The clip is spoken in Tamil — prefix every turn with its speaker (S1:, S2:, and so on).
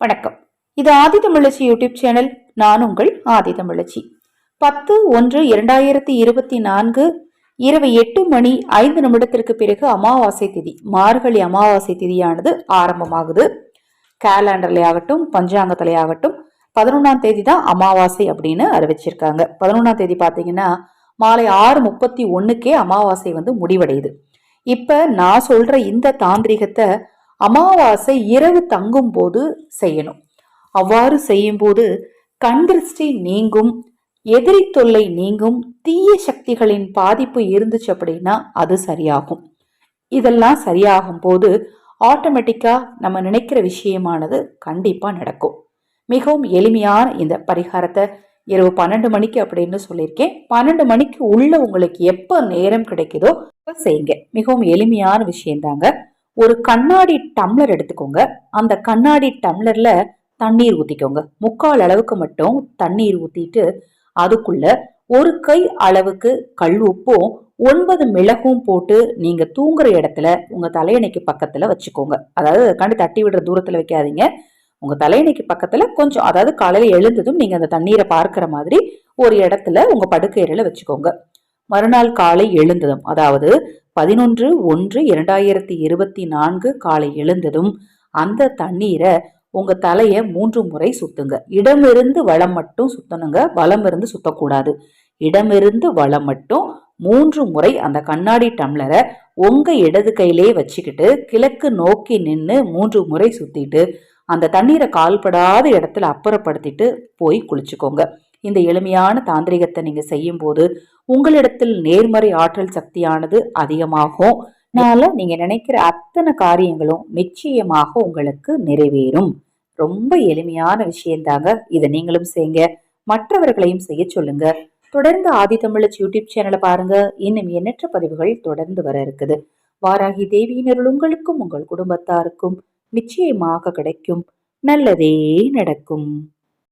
S1: வணக்கம். இது ஆதி தமிழச்சி யூடியூப் சேனல். நான் உங்கள் ஆதி தமிழச்சி. பத்து ஒன்று இரண்டாயிரத்தி இருபத்தி நான்கு இரவு எட்டு மணி ஐந்து நிமிடத்திற்கு பிறகு அமாவாசை திதி. மார்கழி அமாவாசை திதியானது ஆரம்பமாகுது. கேலண்டர்லேயாகட்டும் ஆகட்டும் பஞ்சாங்கத்திலே ஆகட்டும் பதினொன்றாம் தேதி தான் அமாவாசை அப்படின்னு அறிவிச்சிருக்காங்க. பதினொன்றாம் தேதி பார்த்தீங்கன்னா மாலை ஆறு முப்பத்தி ஒன்றுக்கே அமாவாசை வந்து முடிவடையுது. இப்போ நான் சொல்கிற இந்த தாந்திரிகத்தை அமாவாசை இரவு தங்கும் போது செய்யணும். அவ்வாறு செய்யும்போது கண் திருஷ்டி நீங்கும் எதிரி தொல்லை நீங்கும் தீய சக்திகளின் பாதிப்பு இருந்துச்சு அப்படின்னா அது சரியாகும். இதெல்லாம் சரியாகும் போது ஆட்டோமேட்டிக்காக நம்ம நினைக்கிற விஷயமானது கண்டிப்பாக நடக்கும். மிகவும் எளிமையான இந்த பரிகாரத்தை இரவு பன்னெண்டு மணிக்கு அப்படின்னு சொல்லியிருக்கேன். பன்னெண்டு மணிக்கு உள்ள உங்களுக்கு எப்போ நேரம் கிடைக்குதோ செய்யுங்க. மிகவும் எளிமையான விஷயம்தாங்க ஒரு கண்ணாடி டம்ளர் எடுத்துக்கோங்க. அந்த கண்ணாடி டம்ளர்ல தண்ணீர் ஊத்திக்கோங்க. முக்கால் அளவுக்கு மட்டும் தண்ணீர் ஊத்திட்டு அதுக்குள்ள ஒரு கை அளவுக்கு கல் உப்பும் ஒன்பது மிளகும் போட்டு நீங்க தூங்குற இடத்துல உங்க தலையணைக்கு பக்கத்துல வச்சுக்கோங்க. அதாவது கண்டு தட்டி விடுற தூரத்துல வைக்காதீங்க. உங்க தலையணைக்கு பக்கத்துல கொஞ்சம் அதாவது காலையில எழுந்ததும் நீங்க அந்த தண்ணீரை பார்க்கிற மாதிரி ஒரு இடத்துல உங்க படுக்கையறையில வச்சுக்கோங்க. மறுநாள் காலை எழுந்ததும் அதாவது பதினொன்று ஒன்று இரண்டாயிரத்தி இருபத்தி நான்கு காலை எழுந்ததும் அந்த தண்ணீரை உங்க தலைய மூன்று முறை சுத்துங்க. இடமிருந்து வளம் மட்டும் சுத்தணுங்க வலம் இருந்து சுத்தக்கூடாது. இடமிருந்து வளம் மட்டும் மூன்று முறை அந்த கண்ணாடி டம்ளரை உங்க இடது கையிலே வச்சுக்கிட்டு கிழக்கு நோக்கி நின்று மூன்று முறை சுத்திட்டு அந்த தண்ணீரை கால்படாத இடத்துல அப்புறப்படுத்திட்டு போய் குளிச்சுக்கோங்க. இந்த எளிமையான தாந்திரிகத்தை நீங்க செய்யும்போது உங்களிடத்தில் நேர்மறை ஆற்றல் சக்தியானது அதிகமாகும். அதனால நீங்க நினைக்கிற அத்தனை காரியங்களும் நிச்சயமாக உங்களுக்கு நிறைவேறும். ரொம்ப எளிமையான விஷயம்தாங்க இதை நீங்களும் செய்யுங்க மற்றவர்களையும் செய்ய சொல்லுங்க. தொடர்ந்து ஆதி தமிழச் யூடியூப் சேனலை பாருங்க. இன்னும் எண்ணற்ற பதிவுகள் தொடர்ந்து வர இருக்குது. வாராகி தேவியினருள் உங்களுக்கும் உங்கள் குடும்பத்தாருக்கும் நிச்சயமாக கிடைக்கும். நல்லதே நடக்கும்.